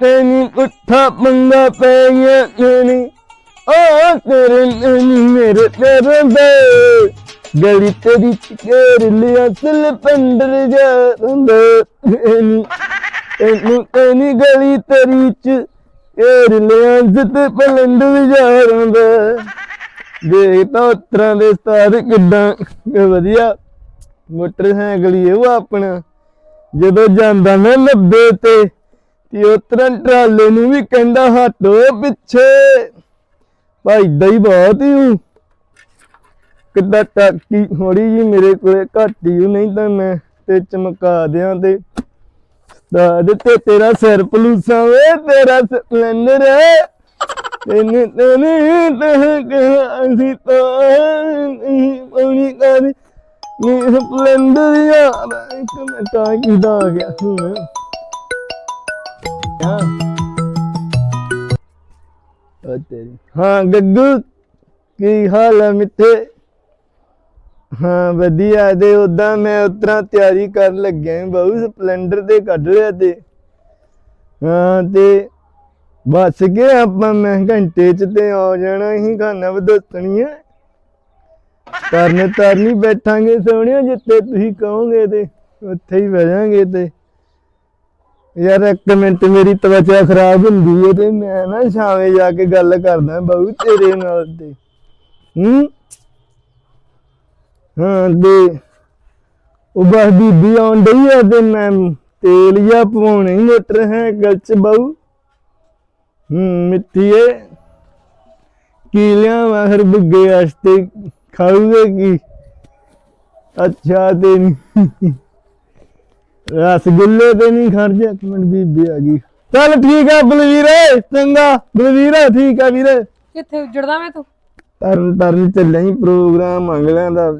ਤੈਨੂੰ ਕੁੱਠਾ ਮੰਗਾ ਪੈ ਤੇਰੀ। ਓ ਤੇਰੇ ਨੈਣੀ ਮੇਰੇ ਤੇਰੇ ਦੇ। ਗਲੀ ਤੇਰੀ ਚਕੇਰ ਲਿਆ ਸਿਲ ਪੰਡਰ ਜਾ ਰੰਦਾ ਤੈਨੂੰ। ਤੈਨੂੰ ਤੈਨੀ ਗਲੀ ਤੇਰੀ ਚ ਏਰ ਲਿਆ ਜਿੱਤ ਪਲੰਡਰ ਜਾ ਰੰਦਾ ਦੇ ਤਾਂ ਉਤਰਾਂ ਦੇ ਸਤਾਰ ਕਿੱਦਾਂ ਵਧੀਆ। ਮੋਟਰਸਾਈਕਲ ਹੀ ਉਹ ਆਪਣਾ। ਜਦੋਂ ਜਾਂਦਾ ਨਾ ਲੱਭੇ ਤੇ ਤੇ ਉਤਰਾਂ ਟਰਾਲੇ ਨੂੰ ਵੀ ਕਹਿੰਦਾ ਹਟੋ ਪਿੱਛੇ। ਭਾਈ ਏਦਾਂ ਬਹੁਤ ਹੀ ਹੂੰ। ਕਿੱਦਾਂ ਟਾਕੀ ਥੋੜੀ ਜੀ ਮੇਰੇ ਕੋਲੇ ਘੱਟ ਹੀ ਨਹੀਂ ਤਾਂ ਮੈਂ ਤੇ ਚਮਕਾ ਦਿਆਂ ਤੇ। ਦਾਦ ਤੇ ਤੇਰਾ ਸਿਰ ਪਲੂਸਾ ਵੇ, ਤੇਰਾ ਸਪਲੈਂਡਰ ਹੈ ਤੈਨੂੰ ਤੈਨੂੰ ਤਹ ਕੇ ਅਸੀਂ ਤਾਂ ਨਹੀਂ ਪੌਣੀ ਕਰ ਨੀ ਸਪਲੈਂਡਰ ਯਾਰ, ਇੱਕ ਮਿੰਟ ਆ ਕੀ ਆ ਗਿਆ? ਹੁਣ ਹਾਂ ਉਹ ਤੇਰੀ। ਹਾਂ, ਗੱਗੂ, ਕੀ ਹਾਲ ਹੈ ਮਿੱਠੇ ਹਾਂ, ਵਧੀਆ ਤੇ ਉਦਾਂ ਮੈਂ ਉਤਰਾ ਤਿਆਰੀ ਕਰਨ ਲੱਗਿਆ ਹਾਂ ਬਹੁ, ਸਪਲੈਂਡਰ ਤੇ ਕੱਢ ਲਿਆ ਤੇ। ਹਾਂ, ਤੇ ਬਸ ਕੇ ਆਪਾਂ ਮੈਂ ਘੰਟੇ ਚ ਤੇ ਆ ਜਾਣਾ ਹੀ ਖਾਨਾ ਖਾਣਾ ਵਧੋਤਣੀਆਂ। ਕਰਨ ਤਰਨੀ ਬੈਠਾਂਗੇ ਸੋਹਣਿਓ ਜਿੱਥੇ ਤੁਸੀਂ ਕਹੋਗੇ ਤੇ ਉੱਥੇ ਹੀ ਬਹਿ ਜਾਾਂਗੇ ਤੇ। ਯਾਰ ਇੱਕ ਮਿੰਟ, ਮੇਰੀ ਤਵਚਾ ਖਰਾਬ ਹੁੰਦੀ ਹੈ ਤੇ ਮੈਂ ਨਾ ਸ਼ਾਮੇ ਜਾ ਕੇ ਗੱਲ ਕਰਦਾ ਬਹੁ ਤੇਰੇ ਨਾਲ ਤੇ। ਹੂੰ? ਹਾਂ, ਦੇ। ਉਹ ਬਸ ਬੀਬੀ ਆਉਣ ਡਈ ਆ ਤੇ ਮੈਂ ਤੇਲ ਜਾਂ ਪਵਾਉਣਾ ਹੀ, ਮੋਟਰ ਹੈ ਗਲ ਚ ਬਹੁ ਹੂੰ ਮਿੱਠੀਏ ਕੀ ਲਿਆਵਾਂ ਹਰ ਬੁੱਗੇ ਵਾਸਤੇ? ਖਾਊਗੇ ਕੀ? ਅੱਛਾ, ਤੇ ਰਸਗੁੱਲੇ ਤੇ ਨਹੀਂ ਖਰਜਾ ਇੱਕ ਮਿੰਟ ਬੀਬੀ ਆ ਗਈ। ਚੱਲ ਠੀਕ ਆ ਬਲਵੀਰੇ ਚੰਗਾ। ਬਲਵੀਰੇ ਠੀਕ ਆ ਵੀਰੇ। ਕਿੱਥੇ ਉੱਜੜਦਾ ਮੈਂ ਤੂੰ? ਤਰਨ ਤਰਨ ਚੱਲਿਆ ਹੀ ਪ੍ਰੋਗਰਾਮ ਅਗਲਿਆਂ ਦਾ।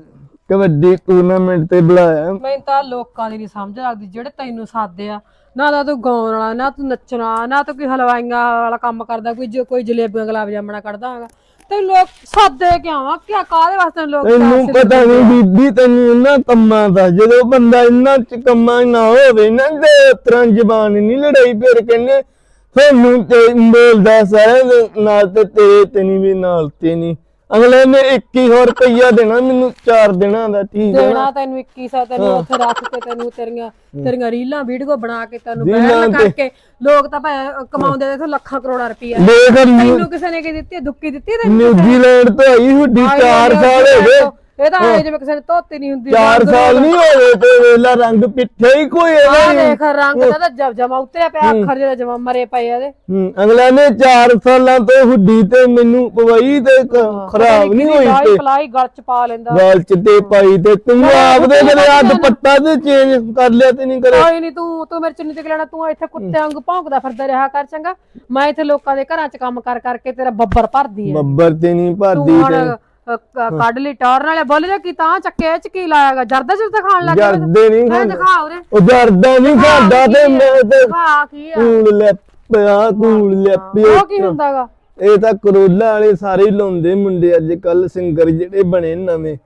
ਕਬੱਡੀ ਟੂਰਨਾਮੈਂਟ ਤੇ ਬੁਲਾਇਆ। ਮੈਨੂੰ ਤਾਂ ਲੋਕਾਂ ਦੀ ਨਹੀਂ ਸਮਝ ਲੱਗਦੀ ਜਿਹੜੇ ਤੈਨੂੰ ਸਾਦੇ ਆ। ਨਾ ਤਾਂ ਤੂੰ ਗਾਉਣ ਵਾਲਾ ਨਾ ਤੂੰ ਨੱਚਣਾ ਨਾ ਤੂੰ ਕੋਈ ਹਲਵਾਈਆਂ ਵਾਲਾ ਕੰਮ ਕਰਦਾ ਕੋਈ ਜੋ ਕੋਈ ਜਲੇਬੀਆਂ ਗੁਲਾਬ ਜਾਮਣਾ ਕੱਢਦਾ ਹੈਗਾ। ਤੇ ਲੋਕ ਸਾਦੇ ਕਿਉਂ ਆ? ਕਿਆ ਕਾਹਦੇ ਵਾਸਤੇ ਲੋਕ ਤੈਨੂੰ ਪਤਾ ਨਹੀਂ ਬੀਬੀ ਤੈਨੂੰ ਇਹਨਾਂ ਕੰਮਾਂ ਦਾ ਜਦੋਂ ਬੰਦਾ ਇਹਨਾਂ ਚ ਕੰਮਾਂ ਨਾ ਹੋਵੇ ਨਾ ਤੇ ਤਰ੍ਹਾਂ ਜ਼ਬਾਨ ਨਹੀਂ ਲੜਾਈ ਫਿਰ ਕਹਿੰਦੇ ਤੁਹਾਨੂੰ ਤੇ ਬੋਲਦਾ ਸਾਰੇ ਦੇ ਨਾਲ ਤੇ ਤੇਰੇ ਤੇ ਨਹੀਂ ਵੀ ਨਾਲ ਤੇ ਨਹੀਂ ਅਗਲੇ ਨੇ 2100 ਰੁਪਈਆ ਦੇਣਾ ਮੈਨੂੰ 4 ਦਿਨਾਂ ਦਾ ਠੀਕ ਹੈ ਨਾ ਦੇਣਾ ਤੈਨੂੰ 2100 ਤੈਨੂੰ ਉੱਥੇ ਰੱਖ ਕੇ ਤੈਨੂੰ ਤੇਰੀਆਂ ਤੇਰੀਆਂ ਰੀਲਾਂ ਵੀਡੀਓ ਬਣਾ ਕੇ ਤੈਨੂੰ ਰੀਲਾਂ ਤੇ- ਕਰਕੇ ਲੋਕ ਤਾਂ ਭਾਵੇਂ ਕਮਾਉਂਦੇ ਨੇ ਲੱਖਾਂ ਕਰੋੜਾਂ ਰੁਪਈਆ। ਦੇਖ ਤੈਨੂੰ ਕਿਸੇ ਨੇ ਕੀ ਦਿੱਤੀ ਦੁੱਕੀ ਦਿੱਤੀ ਤੈਨੂੰ ਨਿਊਜ਼ੀਲੈਂਡ ਤੋਂ ਆਈ ਹੁੱਡੀ ਆਈ 4 ਹੋਈ ਸਾਲ ਹੋ ਗਏ। ਇਹ ਤਾਂ ਐ ਜਿਵੇਂ ਕਿਸੇ ਨੇ ਧੋਤੀ ਨਹੀਂ ਹੁੰਦੀ 4 ਸਾਲ ਨਹੀਂ ਹੋਏ ਤੇ ਵੇਲਾ ਰੰਗ ਪਿੱਠੇ ਹੀ ਕੋਈ ਆ ਇਹਦਾ ਹੀ ਦੇਖ ਰੰਗ ਦਾ ਤਾਂ ਜਮ ਜਮਾ ਉਤਰਿਆ ਪਿਆ ਅੱਖਰ ਜਿਹੜਾ ਜਮਾ ਮਰੇ ਪਏ ਇਹਦੇ। ਹੂੰ, ਅਗਲੇ ਨੇ 4 ਸਾਲਾਂ ਤੋਂ ਹੁੱਡੀ ਤੇ ਮੈਨੂੰ ਪਵਾਈ ਤੇ ਕ- ਖਰਾਬ ਨਹੀਂ ਹੋਈ ਤੇ ਪਲਾਈ ਗਲ ਚ ਪਾ ਲੈਂਦਾ। ਗਾਲ ਚ ਤੇ ਪਾਈ ਤੇ ਤੂੰ ਆਪਦੇ ਜਿਹੜੇ ਆ ਦੁਪੱਟਾ ਤੇ ਚੇਂਜ ਕਰ ਲਿਆ ਤੇ ਨਹੀਂ ਕਰਿਆ। ਕੋਈ ਨਹੀਂ ਤੂੰ ਤੂੰ ਮੇਰੇ ਚੁੰਨੀ ਤੇ ਲੈਣਾ? ਤੂੰ ਇੱਥੇ ਕੁੱਤੇ ਵਾਂਗੂ ਭੌਂਕਦਾ ਫਿਰਦਾ ਰਿਹਾ ਕਰ ਚੰਗਾ। ਮੈਂ ਇੱਥੇ ਲੋਕਾਂ ਦੇ ਘਰਾਂ 'ਚ ਕੰਮ ਕਰ ਕਰਕੇ ਤੇਰਾ ਬੱਬਰ ਭਰਦੀ ਐ ਬੱਬਰ ਤੇ ਨਹੀਂ ਭਰਦੀ ਹੁਣ ਤੇ। ਕ- ਕੱਢ ਲਈ ਟੌਰ ਨਾਲੇ ਬੋਲ ਜਾ ਕੀ ਤਾਂ ਚੱਕੇ ਚ ਕੀ ਲਾਇਆਗਾ ਜਰਦਾ ਜਰਦਾ ਖਾਣ ਲੱਗ ਗਿਆ ਜਰਦੇ ਨਹੀਂ ਮੈਂ ਖਾਂਦਾ। ਦਿਖਾ ਉਰੇ। ਉਹ ਜਰਦਾ ਨਹੀਂ ਖਾਂਦਾ ਤੇ ਮੈਂ ਤੇ ਦਿਖਾ ਕੀ ਆ? ਕੂਲ ਲੈ ਪਿਆ ਕੂਲ ਲੈ ਪਿਆ ਉਹ ਕੀ ਹੁੰਦਾਗਾ? ਇਹ ਤਾਂ ਕਰੋਲਾ ਵਾਲੇ ਸਾਰੇ ਹੀ ਲਾਉਂਦੇ ਮੁੰਡੇ ਅੱਜ ਕੱਲ ਸਿੰਗਰ ਜਿਹੜੇ ਬਣੇ ਨਵੇਂ।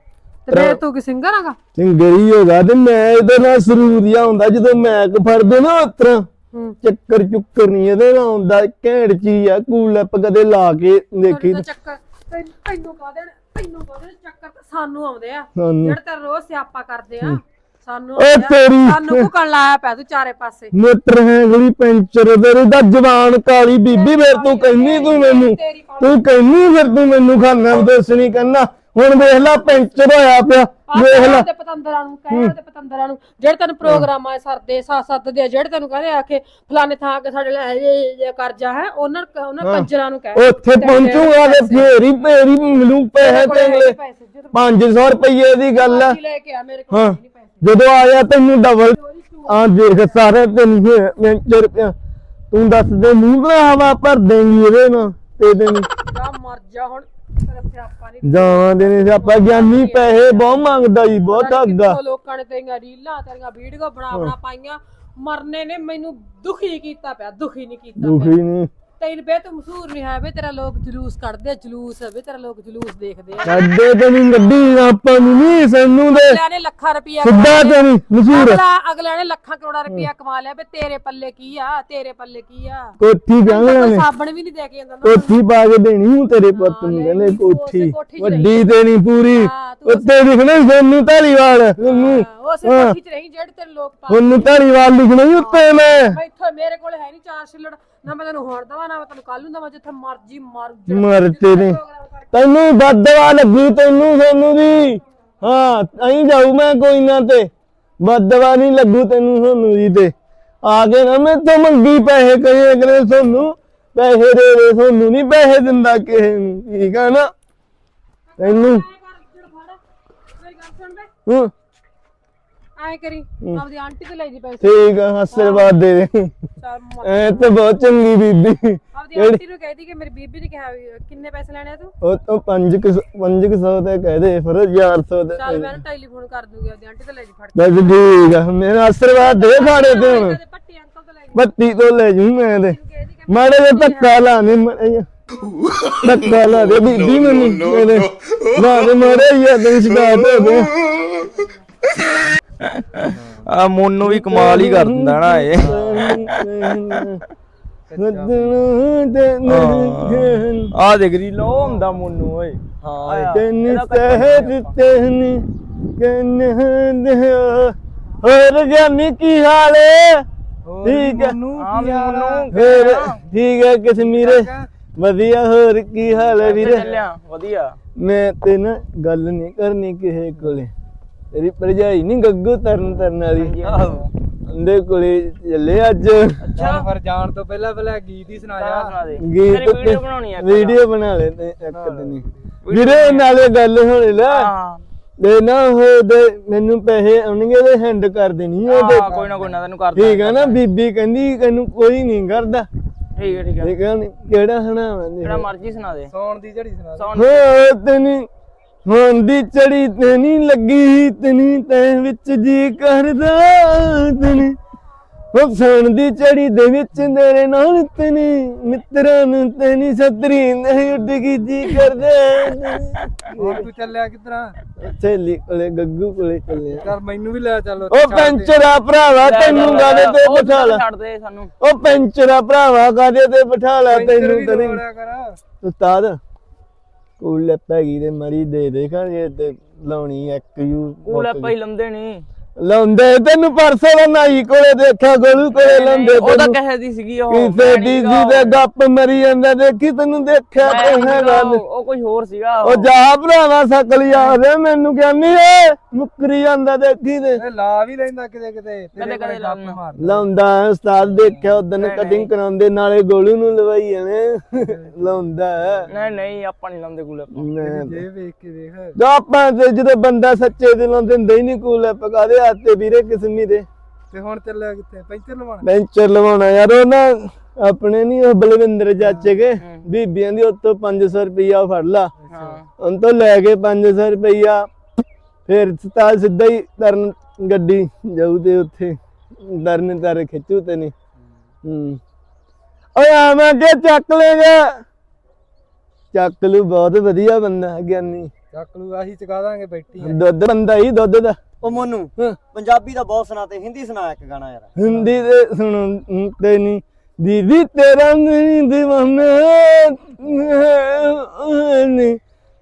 ਤੇ ਫੇਰ ਤੂੰ ਕੀ ਸਿੰਗਰ ਆਗਾ ਸਿੰਗਰ ਹੀ ਹੋਗਾ ਤੇ ਮੈਂ ਇਹਦੇ ਨਾਲ ਸਰੂਰੀਆ ਹੁੰਦਾ ਜਦੋਂ ਮੈਕ ਫੜਦੇ ਨਾ ਉਤਰਾ ਹੂੰ। ਚੱਕਰ ਚੁੱਕਰ ਨਹੀਂ ਇਹਦੇ ਨਾਲ ਹੁੰਦਾ ਘੈਂਟ ਚੀਜ਼ ਆ ਕੂਲ ਲੱਪ ਕਦੇ ਲਾ ਕੇ ਦੇਖੀ ਚੱਕਰ ਤੈਨੂੰ ਕਾਹਦੇ ਤੈਨੂੰ ਕਾਹਦੇ ਚੱਕਰ ਤਾਂ ਸਾਨੂੰ ਆਉਂਦੇ ਆ। ਸਾਨੂੰ। ਜਿਹੜੇ ਤੇ ਰੋਜ਼ ਸਿਆਪਾ ਕਰਦੇ ਆ ਸਾਨੂੰ ਓ ਆਉਂਦੇ ਆ। ਤੇਰੀ ਸਾਨੂੰ ਕੁਕਣ ਲਾਇਆ ਪਿਆ ਤੂੰ ਚਾਰੇ ਪਾਸੇ। ਮੋਟਰ ਹੈਂਗਲੀ ਪੈਂਚਰ ਤੇਰੀ ਦਾ ਜਵਾਨ ਕਾਲੀ ਬੀਬੀ ਫਿਰ ਤੂੰ ਕਹਿੰਦੀ ਤੂੰ ਮੈਨੂੰ ਤੂੰ ਕਹਿੰਦੀ ਫਿਰ ਤੂੰ ਮੈਨੂੰ ਖਾਣਾ ਦੱਸਣੀ ਕਹਿੰਦਾ ਹੁਣ ਵੇਖ ਲੈ ਪੈਂਚਰ ਹੋਇਆ ਪਿਆ ਵੇਖ ਲੈ। ਤੇ ਪਤੰਦਰਾਂ ਨੂੰ ਕਹਿ ਤੇ ਪਤੰਦਰਾਂ ਨੂੰ ਜਿਹੜੇ ਤੈਨੂੰ ਪ੍ਰੋਗਰਾਮ ਆ ਸਰਦੇ ਸਾ ਸੱਦਦੇ ਆ ਜਿਹੜੇ ਤੈਨੂੰ ਕਹਿੰਦੇ ਆ ਕਿ ਫਲਾਣੇ ਥਾਂ ਕੇ ਸਾਡੇ ਲੈ ਇਹ ਜੇ ਕਰਜਾ ਹੈ ਉਹਨਾਂ ਉਹਨਾਂ ਕੰਜਰਾਂ ਨੂੰ ਕਹਿ। ਉੱਥੇ ਪਹੁੰਚੂਗਾ ਤੇ ਫੇਰ ਹੀ ਫੇਰ ਹੀ ਮਿਲੂ ਪੈਸੇ ਜਦੋਂ 500 ਰੁਪਏ ਦੀ ਗੱਲ ਆ। ਮਰਜ਼ੀ ਲੈ ਕੇ ਆ ਮੇਰੇ ਕੋਲ ਹਾਂ। ਨਹੀਂ ਪੈਸੇ। ਜਦੋਂ ਆਇਆ ਤੈਨੂੰ ਡਬਲ ਆ ਦੇਖ ਸਾਰੇ ਤੈਨੂੰ ਪੈਂਚਰ ਪਿਆ। ਤੂੰ ਦੱਸ ਦੇ ਮੂੰਹ ਦਾ ਹਵਾ ਭਰ ਦੇਂਗੀ ਇਹਦੇ ਨਾਲ ਤੇ ਤੈਨੂੰ ਮਰ ਜਾ ਹੁਣ। ਜਾਵਾਂ ਦੇ ਨੇ ਆਪਾਂ ਗਿਆਨੀ ਪੈਸੇ ਬਹੁਤ ਮੰਗਦਾ ਜੀ ਬਹੁਤ ਠੱਗਾ ਕਿੱਥੋਂ ਲੋਕਾਂ ਨੇ ਤੇਰੀਆਂ ਰੀਲਾਂ ਤੇਰੀਆਂ ਵੀਡੀਓ ਬਣਾ ਬਣਾ ਪਾਈਆਂ ਮਰਨੇ ਨੇ ਮੈਨੂੰ ਦੁਖੀ ਕੀਤਾ ਪਿਆ ਦੁਖੀ ਨਹੀਂ ਕੀਤਾ ਦੁਖੀ ਨਹੀਂ ਤੈਨੂੰ ਬੇ ਤੂੰ ਮਸ਼ਹੂਰ ਨਹੀਂ ਹੈ ਵੇ ਤੇਰਾ ਲੋਕ ਜਲੂਸ ਕੱਢਦੇ ਆ, ਜਲੂਸ ਵੇ ਤੇਰਾ ਲੋਕ ਜਲੂਸ ਦੇਖਦੇ ਆ। ਸਾਡੇ ਤੇ ਨਹੀਂ ਗੱਡੀ ਆਪਾਂ ਨੂੰ ਨਹੀਂ ਸਾਨੂੰ ਦੇ ਅਗਲਿਆਂ ਨੇ ਲੱਖਾਂ ਰੁਪਇਆ ਸਿੱਧਾ ਤੇ ਨਹੀਂ ਮਸ਼ਹੂਰ। ਅਗਲਾ ਅਗਲਿਆਂ ਨੇ ਲੱਖਾਂ ਕਰੋੜਾਂ ਰੁਪਇਆ ਕਮਾ ਲਿਆ ਵੇ ਤੇਰੇ ਪੱਲੇ ਕੀ ਆ ਤੇਰੇ ਪੱਲੇ ਕੀ ਆ। ਕੋਠੀ ਕਹਿੰਦੇ ਕੋਈ ਨੇ। ਸਾਬਣ ਵੀ ਨਹੀਂ ਦੇ ਕੇ ਜਾਂਦਾ ਨਾ। ਕੋਠੀ ਪਾ ਕੇ ਦੇਣੀ ਹੂੰ ਤੇਰੇ ਪੁੱਤ ਨੂੰ ਕਹਿੰਦੇ ਕੋਠੀ ਉਸੇ ਕੋਠੀ। 'ਚ ਵੱਡੀ ਤੇ ਨਹੀਂ ਪੂਰੀ। ਹਾਂ, ਤੂੰ ਉੱਤੇ ਲਿਖਣਾ ਸੋਨੂੰ ਢਾਲੀਵਾਲ ਸੋਨੂੰ ਹਾਂ, ਉਸੇ ਕੋਠੀ ਚ ਰਹੀ ਜਿਹੜੇ ਤੇਰੇ ਲੋਕ ਪਾ ਸੋਨੂੰ ਢਾਲੀਵਾਲ ਲਿਖਣਾ ਹੀ ਉੱਤੇ ਮੈਂ। ਇੱਥੇ ਮੇਰੇ ਕੋਲ ਹੈ ਨਹੀਂ ਚਾਰ ਛਿੱਲੜ ਨਾ ਮੈਂ ਤੈਨੂੰ ਹੁਣ ਦਵਾ ਨਾ ਮੈਂ ਤੈਨੂੰ ਕੱਲ ਨੂੰ ਦਵਾ ਜਿੱਥੇ ਮਰਜ਼ੀ ਮਰ ਮਰ ਤੇਰੇ ਤੈਨੂੰ ਬਦਵਾ ਲੱਗੀ ਤੈਨੂੰ ਸੋਨੂੰ ਦੀ। ਹਾਂ ਅਹੀਂ ਜਾਊ ਮੈਂ ਕੋਈ ਨਾ ਤੇ ਬਦਵਾ ਨਹੀਂ ਲੱਗੂ ਤੈਨੂੰ ਸੋਨੂੰ ਦੀ ਤੇ। ਆ ਕੇ ਨਾ ਮੈਂ ਤੋਂ ਮੰਗੀ ਪੈਸੇ ਕਹੇ ਕਰੇ ਸੋਨੂੰ ਪੈਸੇ ਦੇ ਦੇ ਸੋਨੂੰ ਨਹੀਂ ਪੈਸੇ ਦਿੰਦਾ ਕਿਸੇ ਨੂੰ ਠੀਕ ਆ ਨਾ? ਤੈਨੂੰ ਮੇਰੀ ਹੂੰ। ਐ ਕਰੀ ਆਪਦੀ ਆਂਟੀ ਤੋਂ ਲੈ ਜੀ ਪੈਸੇ। ਠੀਕ ਆ ਆਸ਼ੀਰਵਾਦ ਦੇ ਦੇ। ਚੱਲ ਮ- ਐ ਤੇ ਬਹੁਤ ਚੰਗੀ ਬੀਬੀ। ਆਪਦੀ ਆਂਟੀ ਨੂੰ ਕਹਿਦੀ ਕਿ ਮੇਰੀ ਬੀਬੀ ਨੇ ਕਿਹਾ ਵੀ ਕਿੰਨੇ ਪੈਸੇ ਲੈਣੇ ਆ ਤੂੰ? ਉਹ ਤੋਂ 5 5 ਸੌ ਤੇ ਕਹਿ ਦੇ ਫਿਰ 1100 ਤੇ। ਚੱਲ ਮੈਂ ਨਾ ਟੈਲੀਫੋਨ ਕਰ ਦੂੰਗੀ ਆਪਦੀ ਆਂਟੀ ਤੋਂ ਲੈ ਜੀ ਫੜ ਬਸ ਠੀਕ ਆ ਮੇਰਾ ਆਸ਼ੀਰਵਾਦ ਦੇ ਖਾੜੇ ਤੇ ਹੁਣ। ਕੇ ਪੱਟੀ ਅੰਕਲ ਤੋਂ ਲੈ ਜੀ। ਬੱਤੀ ਤੋਂ ਲੈ ਜੂ ਮੈਂ ਤੇ। ਕਿ ਮਾੜੇ ਦੇ ਧੱਕਾ ਲਾ ਦੇ ਬੀਬੀ ਮੈਨੂੰ ਮੇਰੇ। ਨਾ ਦੇ ਮਾੜੇ ਸ਼ਿਕਾਇਤ ਹੋ ਗਈ। ਆ ਮੋਨੂ ਵੀ ਕਮਾਲ ਹੀ ਕਰ ਦਿੰਦਾ ਨਾ ਇਹ। ਆ ਦੇਖ ਰੀ ਲੋ ਹੁੰਦਾ ਮੋਨੂ ਓਏ। ਹਾਂ ਤੈਨੂੰ ਸਹਿਜ ਤੈਨੂੰ ਕਨਹਦ ਹੋਰ ਜਾਨੀ ਕੀ ਹਾਲ ਠੀਕ ਹੈ। ਮੋਨੂ ਫਿਰ ਠੀਕ ਹੈ ਕਸ਼ਮੀਰੇ। ਵਧੀਆ ਹੋਰ ਕੀ ਹਾਲ ਹੈ ਵੀਰੇ? ਚੱਲਿਆ ਵਧੀਆ। ਮੈਂ ਤੇ ਨਾ ਗੱਲ ਨਹੀਂ ਕਰਨੀ ਕਿਸੇ ਕੋਲੇ। ਤੇਰੀ ਭਰਜਾਈ ਨਹੀਂ ਗੱਗੂ ਤਰਨ ਤਰਨ ਵਾਲੀ। ਉਹਦੇ ਕੋਲੇ ਚੱਲੇ ਅੱਜ। ਅੱਛਾ। ਫਿਰ ਜਾਣ ਤੋਂ ਪਹਿਲਾਂ ਪਹਿਲਾਂ ਗੀਤ ਹੀ ਸੁਣਾਇਆ ਸੁਣਾ ਦੇ। ਗੀਤ ਵੀਡੀਓ ਬਣਾਉਣੀ ਆ ਵੀਡੀਓ ਬਣਾ ਲੈ ਤੇ ਇੱਕ ਦਿਨ ਵੀਰੇ ਨਾਲੇ ਗੱਲ ਹੋਣ ਲੈ। ਹਾਂ। ਤੇ ਨਾ ਉਹ ਦੇ ਮੈਨੂੰ ਪੈਸੇ ਆਉਣਗੇ ਤੇ ਹੈਂਡ ਕਰ ਦੇਣੀ ਉਹਦੇ। ਹਾਂ, ਕੋਈ ਨਾ ਕੋਈ ਨਾ ਤੈਨੂੰ ਕਰ ਠੀਕ ਹੈ ਨਾ ਬੀਬੀ ਕਹਿੰਦੀ ਤੈਨੂੰ ਕੋਈ ਨਹੀਂ ਕਰਦਾ। ਠੀਕ ਹੈ ਠੀਕ ਹੈ ਠੀਕ ਹੈ ਨੀ? ਕਿਹੜਾ ਸੁਣਾਵਾਂ ਜਿਹੜਾ ਮਰਜ਼ੀ ਸੁਣਾ ਦੇ। ਸੌਣ ਦੀ ਝੜੀ ਸੁਣਾ ਦੇ। ਸੌਣ ਹੋ ਤੈਨੂੰ ਹੋਣ ਦੀ ਚੜੀ ਤੇ ਨਹੀਂ ਲੱਗੀ ਤੈਨੂੰ ਤੈ ਵਿੱਚ ਜੀ ਕਰਦਾ ਤੈਨੂੰ ਉਹ ਸੌਣ ਦੀ ਚੜੀ ਦੇ ਵਿੱਚ ਤੇਰੇ ਨਾਲ ਤੈਨੂੰ ਮਿੱਤਰਾਂ ਨੂੰ ਤੈਨੂੰ ਸਤਰੀ ਨਹੀਂ ਉੱਡ ਗਈ ਜੀ ਕਰਦਾ ਹੋਰ ਤੂੰ ਚੱਲਿਆ ਕਿੱਧਰਾਂ? ਸਹੇਲੀ ਕੋਲੇ ਗੱਗੂ ਕੋਲੇ ਚੱਲਿਆ। ਚੱਲ ਮੈਨੂੰ ਵੀ ਲੈ ਚੱਲ ਉਹ ਪੈਂਚਰਾ ਭਰਾਵਾ ਤੈਨੂੰ ਗਾਦੇ ਤੇ ਬਿਠਾ ਲਾ? ਛੱਡ ਦੇ ਸਾਨੂੰ। ਉਹ ਪੈਂਚਰਾ ਭਰਾਵਾ ਗਾਦੇ ਤੇ ਬਿਠਾ ਲਾ ਤੈਨੂੰ ਕਰ। ਉਸਤਾਦ ਕੋਲ ਲੱਪਾ ਗਈ ਤੇ ਮਰੀ ਦੇ ਦੇ ਕਰ ਇਹ ਤੇ ਲਾਉਣੀ ਇੱਕ ਯੂ ਕੂਲ ਪਈ ਲੰਦੇ ਨਹੀਂ ਲਾਉਂਦੇ ਤੈਨੂੰ ਪਰਸੋਂ ਦਾ ਨਾਈ ਕੋਲੇ ਦੇਖਿਆ ਗੋਲੂ ਕੋਲੇ ਲਾਉਂਦੇ ਉਹ ਤਾਂ ਤੈਨੂੰ। ਕਹੇ ਦੀ ਸੀਗੀ ਉਹ ਕਿਸੇ ਮੈਂ ਦੀ ਗੱਪ ਮਰੀ ਜਾਂਦਾ ਦੇਖੀ ਤੈਨੂੰ ਦੇਖਿਆ ਗੱਲ ਉਹ ਉਹ ਕੋਈ ਹੋਰ ਸੀਗਾ ਉਹ ਜਾ ਭਰਾਵਾ ਸਕਲ ਹੈ ਮੈਨੂੰ ਕਹਿੰਦੀ ਏ ਮੁੱਕਰੀ ਜਾਂਦਾ ਦੇਖੀ ਤੇ। ਲਾ ਵੀ ਲੈਂਦਾ ਕਿਤੇ ਕਿਤੇ ਕਦੇ। ਮਾਰ ਲਾਉਂਦਾ। ਉਸਤਾਦ ਦੇਖਿਆ ਉਦੋਂ ਕਟਿੰਗ ਕਰਾਉਂਦੇ ਨਾਲੇ ਗੋਲੂ ਨੂੰ ਲਵਾਈ ਜਾਣੇ। ਲਾਉਂਦਾ। ਨਹੀਂ ਨਹੀਂ ਆਪਾਂ ਨਹੀਂ ਲਾਉਂਦੇ ਕੂਲ ਜੇ ਵੇਖ ਕੇ ਦੇਖ ਜੋ ਆਪਾਂ ਤੇ ਜਦੋਂ ਬੰਦਾ ਸੱਚੇ ਦਿਲੋਂ ਦਿੰਦਾ ਹੀ ਨਹੀਂ ਕੂਲ ਹੈ ਦੇ ਹੱਥੇ ਵੀਰੇ ਕਿਸਮੀ ਦੇ। ਤੇ ਹੁਣ ਚੱਲਿਆ ਕਿੱਥੇ ਪੈਂਚਰ ਲਵਾਉਣਾ? ਪੈਂਚਰ ਲਵਾਉਣਾ ਯਾਰ ਉਹ ਨਾ ਆਪਣੇ ਨਹੀਂ ਉਹ ਬਲਵਿੰਦਰ ਚਾਚੇ ਕੇ ਬੀਬੀਆਂ ਦੀ ਉੱਤੋਂ 500 ਰੁਪਈਆ ਫੜ ਲਾ। ਹਾਂ। ਉਹਨਾਂ ਤੋਂ ਲੈ ਕੇ 500 ਰੁਪਈਆ ਫਿਰ ਸਤਾ ਸਿੱਧਾ ਹੀ ਤਰਨ ਗੱਡੀ ਜਾਊ ਤੇ ਉੱਥੇ। ਤਰਨ ਤਰ ਖਿੱਚੂ ਤੇ ਨਹੀਂ ਹੂੰ। ਓਏ ਆਵਾਂ ਕੇ ਚੱਕ ਲੇਗਾ ਚੱਕ ਲੂ ਬਹੁਤ ਵਧੀਆ ਬੰਦਾ ਗਿਆਨੀ। ਚੱਕ ਲੂ ਆਹੀ ਚਕਾ ਦਾਂਗੇ ਬੈਠੀ। ਦੁੱਧ ਬੰਦਾ ਹੀ ਦੁੱਧ ਦਾ। ਉਹ ਮੋਨੂ ਹਾਂ। ਪੰਜਾਬੀ ਦਾ ਬਹੁਤ ਸੁਣਾ ਤੇ ਹਿੰਦੀ ਸੁਣਾ ਇੱਕ ਗਾਣਾ ਯਾਰ। ਹਿੰਦੀ ਦੇ ਸੁਣੋ ਤੇ ਨਹੀਂ। ਦੀਦੀ ਤੇਰਾ ਨਹੀਂ دیਵਾਨਾ ਨਹੀਂ।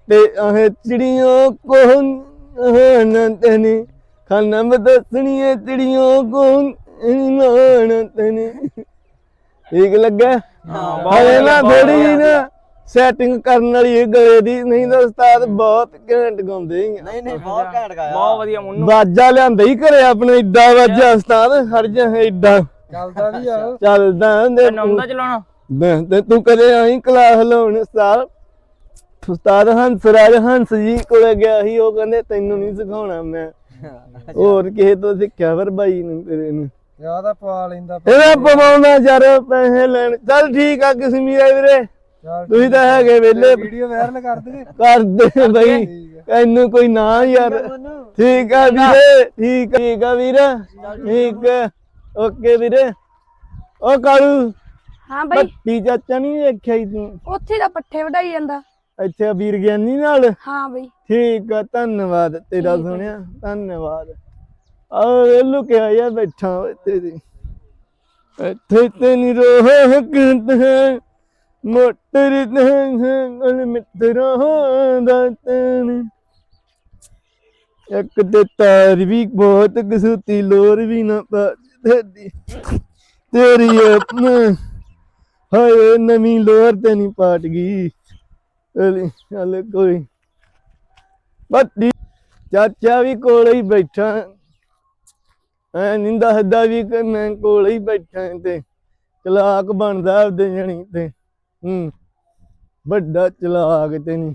ਤੇ ਆਹ ਚਿੜੀਆਂ ਕੋ ਨਾ ਤਨੀ ਖਾਨਾ ਬਦਸਣੀਏ ਚਿੜੀਆਂ ਕੋ ਨਾ ਤਨੀ ਠੀਕ ਲੱਗਾ? ਹਾਂ ਨਾ ਥੋੜੀ ਨਾ। ਸੈਟਿੰਗ ਕਰਨ ਵਾਲੀ ਇਹ ਗਲੇ ਦੀ ਨਹੀਂ ਤਾਂ ਉਸਤਾਦ ਬਹੁਤ ਘੈਂਟ ਗਾਉਂਦੇ ਹੀ ਆ। ਨਹੀਂ ਨਹੀਂ ਬਹੁਤ ਘੈਂਟ ਗਾਇਆ। ਬਹੁਤ ਵਧੀਆ ਮੁੰਨੂ ਬਾਜਾ ਲਿਆਂਦਾ ਹੀ ਘਰੇ ਆਪਣੇ ਏਡਾ ਵਾਜਾ ਉਸਤਾਦ ਹਰ ਜਾ ਏਡਾ ਚੱਲਦਾ ਵੀ ਆ। ਚੱਲਦਾ ਆਉਂਦਾ ਚਲਾਉਣਾ? ਤੇ ਤੂੰ ਕਦੇ ਆਈ ਕਲਾਸ ਲਾਉਣ ਉਸਤਾਦ। ਉਸਤਾਦ ਹੰਸਰਾਜ ਹੰਸ ਜੀ ਕੋਲ ਗਿਆ ਸੀ ਉਹ ਕਹਿੰਦੇ ਤੈਨੂੰ ਨਹੀਂ ਸਿਖਾਉਣਾ ਮੈਂ। ਹੋਰ ਕਿਸੇ ਤੋਂ ਸਿੱਖਿਆ ਪਰ ਬਾਈ ਨੂੰ ਤੇਰੇ ਨੂੰ। ਯਾਦ ਆ ਪਵਾ ਲੈਂਦਾ। ਇਹਦਾ ਪਵਾਉਂਦਾ ਯਾਰ ਪੈਸੇ ਲੈਣ। ਚੱਲ ਠੀਕ ਆ ਕਸ਼ਮੀਰ ਵੀਰੇ। ਤੁਸੀਂ ਤਾਂ ਹੈਗੇ ਵੇਲੇ ਵੀਡੀਓ ਵਾਇਰਲ ਕਰ ਦਗੇ ਕਰਦੇ ਬਈ। ਇਹਨੂੰ ਕੋਈ ਨਾ ਯਾਰ। ਠੀਕ ਆ ਵੀਰੇ। ਠੀਕ ਆ- ਠੀਕ ਆ ਵੀਰੇ। ਠੀਕ ਓਕੇ ਵੀਰੇ। ਓ ਕਾਲੂ। ਹਾਂ ਬਾਈ। ਬੱਤੀ ਚਾਚਾ ਨਹੀਂ ਵੇਖਿਆ ਈ ਤੂੰ? ਉੱਥੇ ਦਾ ਪੱਠੇ ਵਢਾਈ ਜਾਂਦਾ। ਇੱਥੇ ਆ ਵੀਰ ਗਿਆਨੀ ਨਾਲ। ਹਾਂ ਬਾਈ। ਠੀਕ ਆ ਧੰਨਵਾਦ। ਤੇਰਾ। ਸੁਣਿਆ। ਧੰਨਵਾਦ। ਆ ਲੁਕਿਆ ਆ ਬੈਠਾ ਓਏ ਤੇਰੀ ਇੱਥੇ ਤੇ ਨੀ ਰੋਹ ਕਿਤੇ ਮੋਟਰ ਤੇ ਗਲ ਮਿੱਤਰਾਂ ਦਾ ਤਨ। ਇੱਕ ਤੇ ਤਾਰ ਵੀ ਬਹੁਤ ਕਸੂਤੀ ਲੋਰ ਵੀ ਨਾ ਪਾਦੀ। ਤੇਰੀ ਆਪਣਾ, ਹਾਏ, ਨਵੀਂ ਲੋਰ ਤੇ ਨਹੀਂ ਪਾਟ ਗਈ। ਚੱਲ ਕੋਈ। ਬੱਤੀ ਚਾਚਾ ਵੀ ਕੋਲੇ ਹੀ ਬੈਠਾ। ਐ ਨਿੰਦਾ ਹੱਦਾ ਵੀ ਕਿ ਮੈਂ ਕੋਲੇ ਹੀ ਬੈਠਾ ਤੇ ਚਲਾਕ ਬਣਦਾ ਆਪਦੇ ਜਣੀ ਤੇ। ਹੂੰ। ਵੱਡਾ ਚਲਾਕ ਤੇ ਨਹੀਂ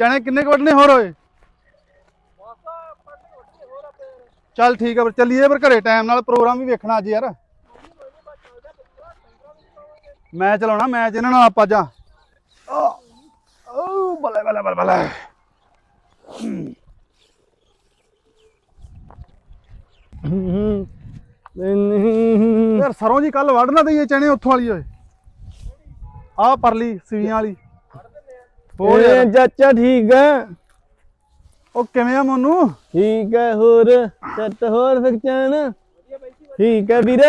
ਚਣੇ ਕਿੰਨੇ ਕੁ ਵੱਢਣੇ ਹੋਰ ਹੋਏ ਚੱਲ ਠੀਕ ਆ ਫਿਰ, ਚੱਲੀਏ ਫਿਰ ਘਰੇ ਟਾਈਮ ਨਾਲ ਪ੍ਰੋਗਰਾਮ ਵੀ ਵੇਖਣਾ ਅੱਜ ਯਾਰ। ਮੈਂ ਚਲਾਉਣਾ ਮੈਚ ਇਹਨਾਂ ਨਾਲ ਆਪਾਂ ਜਾ। ਓ ਬੱਲੇ ਬੱਲੇ ਬੱਲੇ ਬੱਲੇ। ਹੂੰ। ਨਹੀਂ। ਯਾਰ ਸਰੋਂ ਜੀ ਕੱਲ ਵੱਢ ਨਾ ਦਈਏ ਚਣੇ ਉੱਥੋਂ ਵਾਲੀ ਓਏ। ਆ ਪਰਲੀ ਸਵੀਆਂ ਵਾਲੀ। ਹੋਰ ਚਾਚਾ ਠੀਕ ਆ? ਉਹ ਕਿਵੇਂ ਆ ਮੋਨੂ? ਠੀਕ ਹੈ ਹੋਰ ਸੱਤ ਹੋਰ ਸਕਚਾਨ ਠੀਕ ਹੈ ਵੀਰ।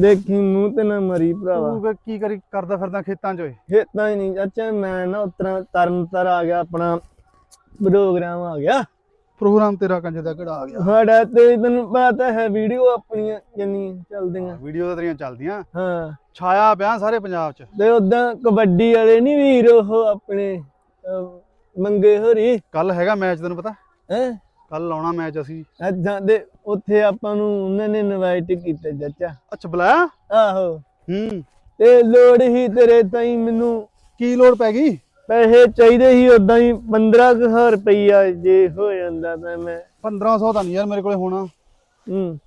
ਦੇਖੀ ਮੂੰਹ ਤੇ ਨਾ ਮਰੀ ਭਰਾਵਾ। ਤੂੰ ਫਿਰ ਕੀ ਕਰੀ ਕਰਦਾ ਫਿਰਦਾ ਖੇਤਾਂ 'ਚ ਓਏ? ਖੇਤਾਂ ਹੀ ਨਹੀਂ ਚਾਚਾ ਮੈਂ ਨਾ ਉਤਰਾ ਤਰਨ ਤਰ ਆ ਗਿਆ ਆਪਣਾ ਪ੍ਰੋਗਰਾਮ ਆ ਗਿਆ। ਪ੍ਰੋਗਰਾਮ ਤੇਰਾ ਕੰਜ ਦਾ ਕਿਹੜਾ ਆ ਗਿਆ? ਸਾਡਾ ਤੇ ਤੈਨੂੰ ਪਤਾ ਹੈ ਵੀਡੀਓ ਆਪਣੀਆਂ ਕਿੰਨੀ ਚੱਲਦੀਆਂ। ਵੀਡੀਓ ਤਾਂ ਤੇਰੀਆਂ ਚੱਲਦੀਆਂ। ਹਾਂ। ਛਾਇਆ ਪਿਆ ਸਾਰੇ ਪੰਜਾਬ 'ਚ। ਤੇ ਉਦਾਂ ਕਬੱਡੀ ਵਾਲੇ ਨਹੀਂ ਵੀਰ ਉਹ ਆਪਣੇ ਮੰਗੇ ਹੋਰੀ। ਕੱਲ ਹੈਗਾ ਮੈਚ ਤੈਨੂੰ ਪਤਾ? ਹੈ? ਕੱਲ ਲਾਉਣਾ ਮੈਚ ਅਸੀਂ। ਅੱਛਾ ਦੇ ਉੱਥੇ ਆਪਾਂ ਨੂੰ ਉਹਨਾਂ ਨੇ ਇਨਵਾਈਟ ਕੀਤਾ ਚਾਚਾ। ਅੱਛਾ ਬੁਲਾਇਆ? ਆਹੋ। ਹੂੰ। ਤੇ ਲੋੜ ਹੀ ਤੇਰੇ ਤਾਈ ਮੈਨੂੰ ਕੀ ਲੋੜ ਪੈ ਗਈ? ਪੈਸੇ ਚਾਹੀਦੇ ਸੀ ਉਦਾਂ ਹੀ 15000 ਰੁਪਈਆ ਜੇ ਹੋ ਜਾਂਦਾ ਤਾਂ ਮੈਂ। 1500 ਤਾਂ ਨਹੀਂ ਯਾਰ ਮੇਰੇ ਕੋਲੇ ਹੋਣਾ। ਹੂੰ।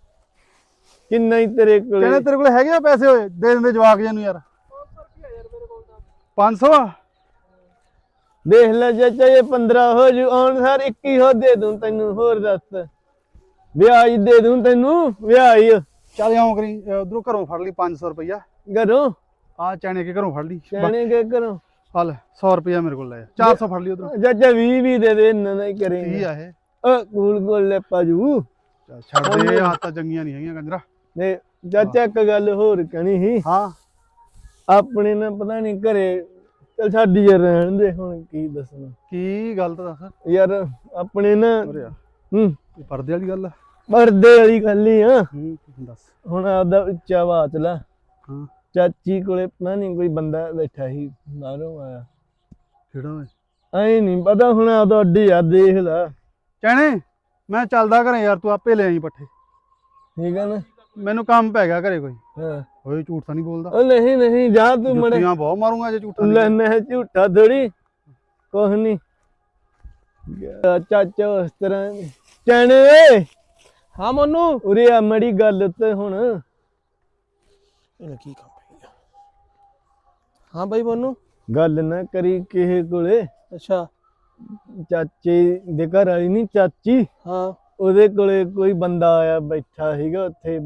ਕਿੰਨਾ ਹੀ ਤੇਰੇ ਕੋਲ? ਕਹਿੰਦੇ ਤੇਰੇ ਕੋਲੇ ਹੈਗੇ ਆ ਪੈਸੇ ਓਏ? ਦੇ ਦਿੰਦੇ ਜਵਾਕ ਜੇ ਨੂੰ ਯਾਰ। 500 ਆ? ਦੇਖ ਲੈ ਚਾਚਾ ਇਹ 15 ਹੋ ਜੂ ਆਉਣ ਸਾਰ 21 ਹੋ ਦੇ ਦੂੰ ਤੈਨੂੰ ਹੋਰ ਦੱਸ। ਵਿਆਜ ਦੇ ਦੂੰ ਤੈਨੂੰ ਵਿਆਜ। ਚੱਲ ਆਉਂ ਕਰੀ ਉਧਰੋਂ ਘਰੋਂ ਫੜ ਲਈ 500 ਰੁਪਈਆ। ਘਰੋਂ? ਆ ਚਣੇ ਕੇ ਘਰੋਂ ਫੜ ਲਈ। ਕਹਿਣੇ ਕੇ ਕਰੋ ਹਲ 100 ਰੁਪਈਆ ਮੇਰੇ ਕੋਲ ਲੈ ਜਾ। 400 ਫੜ ਲਈ ਉਧਰੋਂ। ਚਾਚਾ 20 ਵੀ ਦੇ ਦੇ ਇੰਨਾ ਨਹੀਂ ਕੀ ਕਰੇਂਗੇ ਆ ਇਹ? ਓ ਕੂਲ ਕੋਲ ਲੈ ਪਾਜੂ ਛੱਡ ਦੇ ਆਤਾਂ ਚੰਗੀਆਂ ਨਹੀਂ ਹੈਗੀਆਂ ਕੰਜਰਾ। ਨੇ ਚਾਚਾ ਇੱਕ ਗੱਲ ਹੋਰ ਕਹਿਣੀ ਸੀ। ਹਾਂ। ਆਪਣੇ ਨਾ ਪਤਾ ਨਹੀਂ ਘਰੇ ਚਲ ਛੱਡ ਯਾਰ ਰਹਿਣ ਦੇ ਹੁਣ ਕੀ ਦੱਸਣਾ। ਕੀ ਗੱਲ ਤਾਂ ਦੱਸ? ਯਾਰ ਆਪਣੇ ਨਾ ਆ। ਹੂੰ। ਪਰਦੇ ਵਾਲੀ ਗੱਲ ਆ। ਪਰਦੇ ਵਾਲੀ ਗੱਲ ਹੀ ਆ। ਹੂੰ ਦੱਸ। ਹੁਣ ਆਪਦਾ ਉੱਚਾ ਆਵਾਜ਼ ਲਾ ਹਾਂ। ਚਾਚੀ ਕੋਲੇ ਪਤਾ ਨਹੀਂ ਕੋਈ ਬੰਦਾ ਬੈਠਾ ਸੀ ਬਾਹਰੋਂ ਆਇਆ। ਕਿਹੜਾ ਓਏ? ਐ ਨਹੀਂ ਪਤਾ ਹੁਣ ਆਪਦਾ ਅੱਡੀ ਆ ਦੇਖ ਲੈ। ਚਣੇ ਮੈਂ ਚੱਲਦਾ ਘਰੇ ਯਾਰ ਤੂੰ ਆਪੇ ਲੈ ਆਈ ਪੱਠੇ। ਠੀਕ ਆ ਨਾ? ਮੈਨੂੰ ਕੰਮ ਪੈ ਗਿਆ ਘਰੇ ਕੋਈ। ਹਾਂ। ਓਏ ਝੂਠ ਤਾਂ ਨਹੀਂ ਬੋਲਦਾ। ਉਹ ਨਹੀਂ ਨਹੀਂ ਜਾ ਤੂੰ ਮੜੇ। ਜੁੱਤੀਆਂ ਬਹੁਤ ਮਾਰੂੰਗਾ ਜੇ ਝੂਠਾ ਲੈ ਮੈਂ ਝੂਠਾ ਥੋੜੀ ਕੁਛ ਨਹੀਂ ਚਾਚਾ ਉਸ ਤਰ੍ਹਾਂ ਨੀ। ਚਣੇ! ਹਾਂ ਮੋਨੂ। ਉਰੇ ਆ ਮੜੀ ਗੱਲ ਤੇ ਹੁਣ। ਇਹਨੇ ਕੀ ਆ ਹਾਂ ਬਾਈ ਮੋਨੂ ਗੱਲ ਨਾ ਕਰੀ ਕਿਸੇ ਕੋਲੇ। ਅੱਛਾ। ਚਾਚੇ ਦੇ ਘਰ ਵਾਲੀ ਨਹੀਂ ਚਾਚੀ। ਹਾਂ। ਉਹਦੇ ਕੋਲੇ ਕੋਈ ਬੰਦਾ ਆਇਆ ਬੈਠਾ ਸੀਗਾ ਉੱਥੇ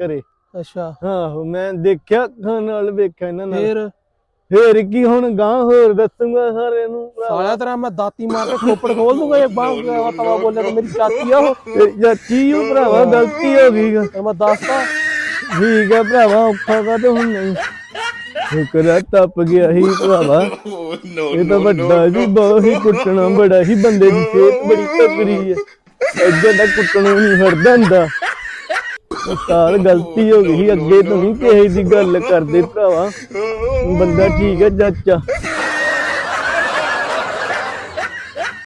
ਘਰੇ। ਅੱਛਾ। ਆਹੋ ਮੈਂ ਦੇਖਿਆ ਅੱਖਾਂ ਨਾਲ ਵੇਖਿਆ ਇਹਨਾਂ ਨਾਲ। ਫੇਰ? ਫੇਰ ਕੀ ਹੁਣ ਗਾਂ ਹੋਰ ਦੱਸੂਗਾ ਸਾਰਿਆਂ ਨੂੰ ਸਾਲਿਆ ਤੇਰਾ ਮੈਂ ਦਾਤੀ ਮਾਰ ਕੇ ਖੋਪੜ ਖੋਲ ਦੂੰਗਾ ਇਹ ਬਾਹ ਤਵਾ ਬੋਲਿਆ ਤੇ ਮੇਰੀ ਚਾਚੀ ਆ ਉਹ। ਤੇਰੀ ਚਾਚੀ ਉਹ ਭਰਾਵਾ ਗਲਤੀ ਹੋ ਗਈ ਮੈਂ ਦੱਸਦਾ ਠੀਕ ਹੈ ਭਰਾਵਾ ਔਖਾ ਕਾ ਤੇ ਹੁਣ ਨਹੀਂ। ਸ਼ੁਕਰ ਹੈ ਟੱਪ ਗਿਆ ਹੀ ਭਰਾਵਾ। ਇਹ ਤਾਂ ਵੱਡਾ ਜੀ ਬਹੁਤ ਹੀ ਕੁੱਟਣਾ ਬੜਾ ਹੀ ਬੰਦੇ ਦੀ ਸਿਹਤ ਬੜੀ ਤਕੜੀ ਹੈ। ਅੱਗੇ ਤਾਂ ਕੁੱਟਣਾ ਨਹੀਂ ਹਰਦਾ ਹੁੰਦਾ। ਸਾਲ ਗਲਤੀ ਹੋ ਗਈ ਅੱਗੇ ਤੋਂ ਨਹੀਂ ਕਿਸੇ ਦੀ ਗੱਲ ਕਰਦੇ ਭਰਾਵਾ। ਬੰਦਾ ਠੀਕ ਹੈ ਚਾਚਾ।